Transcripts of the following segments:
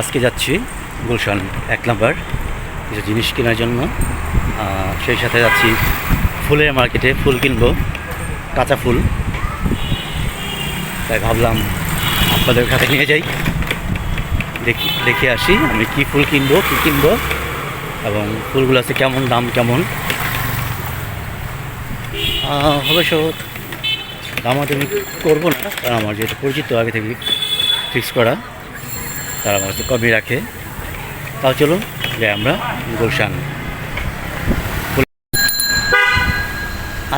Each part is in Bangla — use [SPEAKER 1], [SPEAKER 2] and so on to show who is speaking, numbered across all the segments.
[SPEAKER 1] আজকে যাচ্ছি গুলশান এক নাম্বার কিছু জিনিস কেনার জন্য। সেই সাথে যাচ্ছি ফুলের মার্কেটে ফুল কিনবো কাঁচা ফুল। তাই ভাবলাম আপনাদের সাথে নিয়ে যাই। দেখি দেখে আসি আমি কি ফুল কিনবো কী কিনবো এবং ফুলগুলো আছে কেমন দাম কেমন। আহ, অবশ্য দামাদামি করব না কারণ আমার যেহেতু পরিচিত আগে থেকে ফিক্স করা। তারা কাছে কমই রাখে। তাও চলুন, যাই আমরা গুলশান।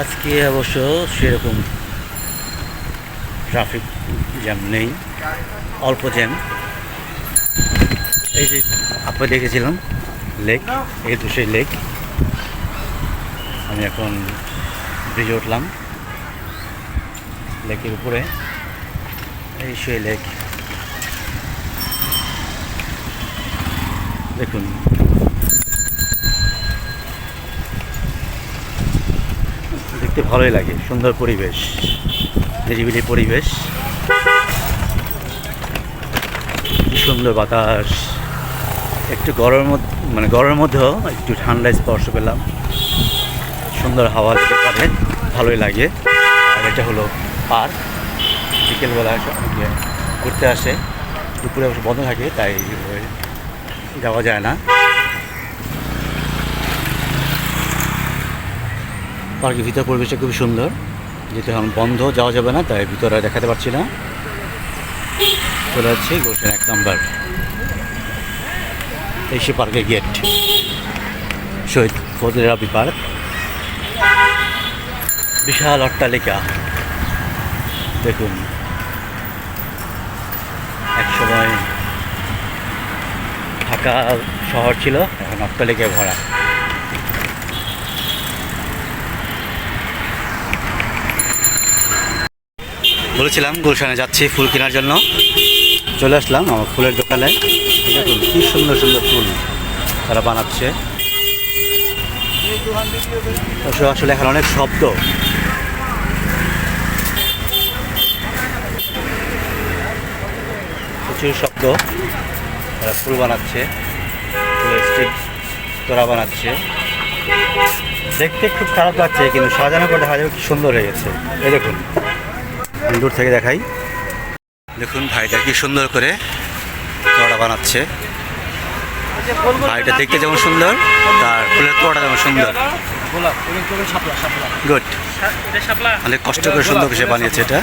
[SPEAKER 1] আজকে অবশ্য সেরকম ট্রাফিক জ্যাম নেই, অল্প জ্যাম। এই যে আপনি দেখেছিলাম, লেক এই তো সেই লেক। আমি এখন ব্রিজে উঠলাম। লেকের উপরে, এই সেই লেক। দেখুন। দেখতে ভালোই লাগে, সুন্দর পরিবেশ, নিরিবিলি পরিবেশ। সুন্দর বাতাস। একটু গরমের মধ্যে মানে গরমের মধ্যেও একটু ঠান্ডায় স্পর্শ পেলাম। সুন্দর হাওয়া দিতে পারে, ভালোই লাগে। আর এটা হলো পার্ক। বিকেলবেলা ঘুরতে আসে। দুপুরে বন্ধ থাকে, তাই যাওয়া যায় না। পার্কের ভিতর পরিবেশটা খুবই সুন্দর। যেহেতু এখন বন্ধ, যাওয়া যাবে না, তাই ভিতরে দেখাতে পারছি না। চলে যাচ্ছি গুলশান এক নম্বর। এই সে পার্কের গেট শহীদ ফজলে রাবি পার্ক। বিশাল অট্টালিকা। দেখুন। এক সময় ঢাকা শহর ছিল, এখন অট্টালিকায় ভরা। বলেছিলাম, গুলশানে যাচ্ছি ফুল কেনার জন্য। চলে আসলাম আমার ফুলের দোকানে। কি সুন্দর সুন্দর ফুল তারা বানাচ্ছে। আসলে এখন অনেক শব্দ। প্রচুর শব্দ। তারা ফুল বানাচ্ছে তোরা বানাচ্ছে। দেখতে খুব খারাপ লাগছে, কিন্তু সাজানো করে দেখা যাবে কি সুন্দর হয়ে গেছে। এই দেখুন, আমি দূর থেকে দেখাই। দেখুন, ভাইটা কি সুন্দর করে তোড়া বানাচ্ছে। ভাইটা দেখতে যেমন সুন্দর, তার ফুলের তোড়া যেমন সুন্দর। গুড অনেক কষ্ট করে সুন্দর সে বানিয়েছে এটা।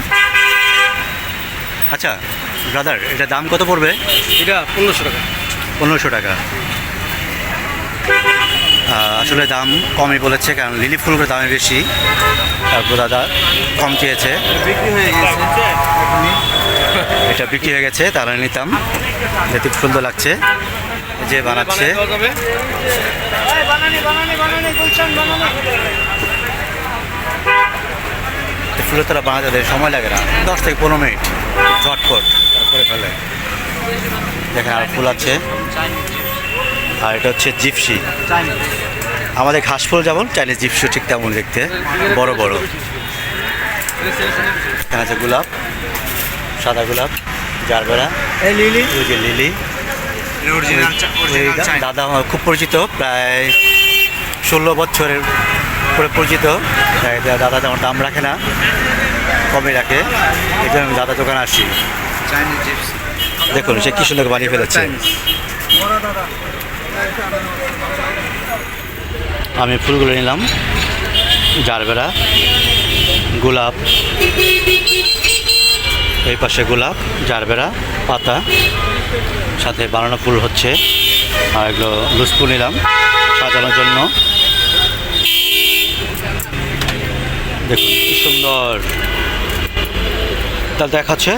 [SPEAKER 1] আচ্ছা ব্রাদার এটা দাম কত পড়বে?
[SPEAKER 2] এটা পনেরোশো টাকা।
[SPEAKER 1] পনেরোশো টাকা। আসলে দাম কমই বলেছে কারণ লিলি ফুলগুলোর দামে বেশি। তারপর দাদা কম চেয়েছে
[SPEAKER 2] বিক্রি হয়ে গেছে।
[SPEAKER 1] এটা বিক্রি হয়ে গেছে তারা নিতাম। খুব সুন্দর লাগছে। যে বানাচ্ছে। ফুলের তোরা বানাতে সময় লাগে না। দশ থেকে পনেরো মিনিট ঝটপট। দেখেন আর ফুল আছে। আর এটা হচ্ছে জিপসি। আমাদের ঘাস ফুল যেমন চাইনিজ জিপসি ঠিক তেমন দেখতে। বড় বড়। এখানে আছে গোলাপ সাদা গোলাপ জারবেরা
[SPEAKER 2] লিলি।
[SPEAKER 1] ওই যে লিলি। দাদা আমার খুব পরিচিত প্রায় ষোলো বছরের করে পরিচিত। দাদা তেমন দাম রাখে না কমে রাখে। এই জন্য আমি দাদা দোকানে আসি। দেখুন, সে কি সুন্দর বানিয়ে ফেলেছে। আমি ফুলগুলো নিলাম জারবেরা গোলাপ, এই পাশে গোলাপ জারবেরা পাতা, সাথে বানানো ফুল হচ্ছে, আর এগুলো লুজ ফুল নিলাম, সাজানোর জন্য। দেখুন, কি সুন্দর। তাহলে দেখাচ্ছে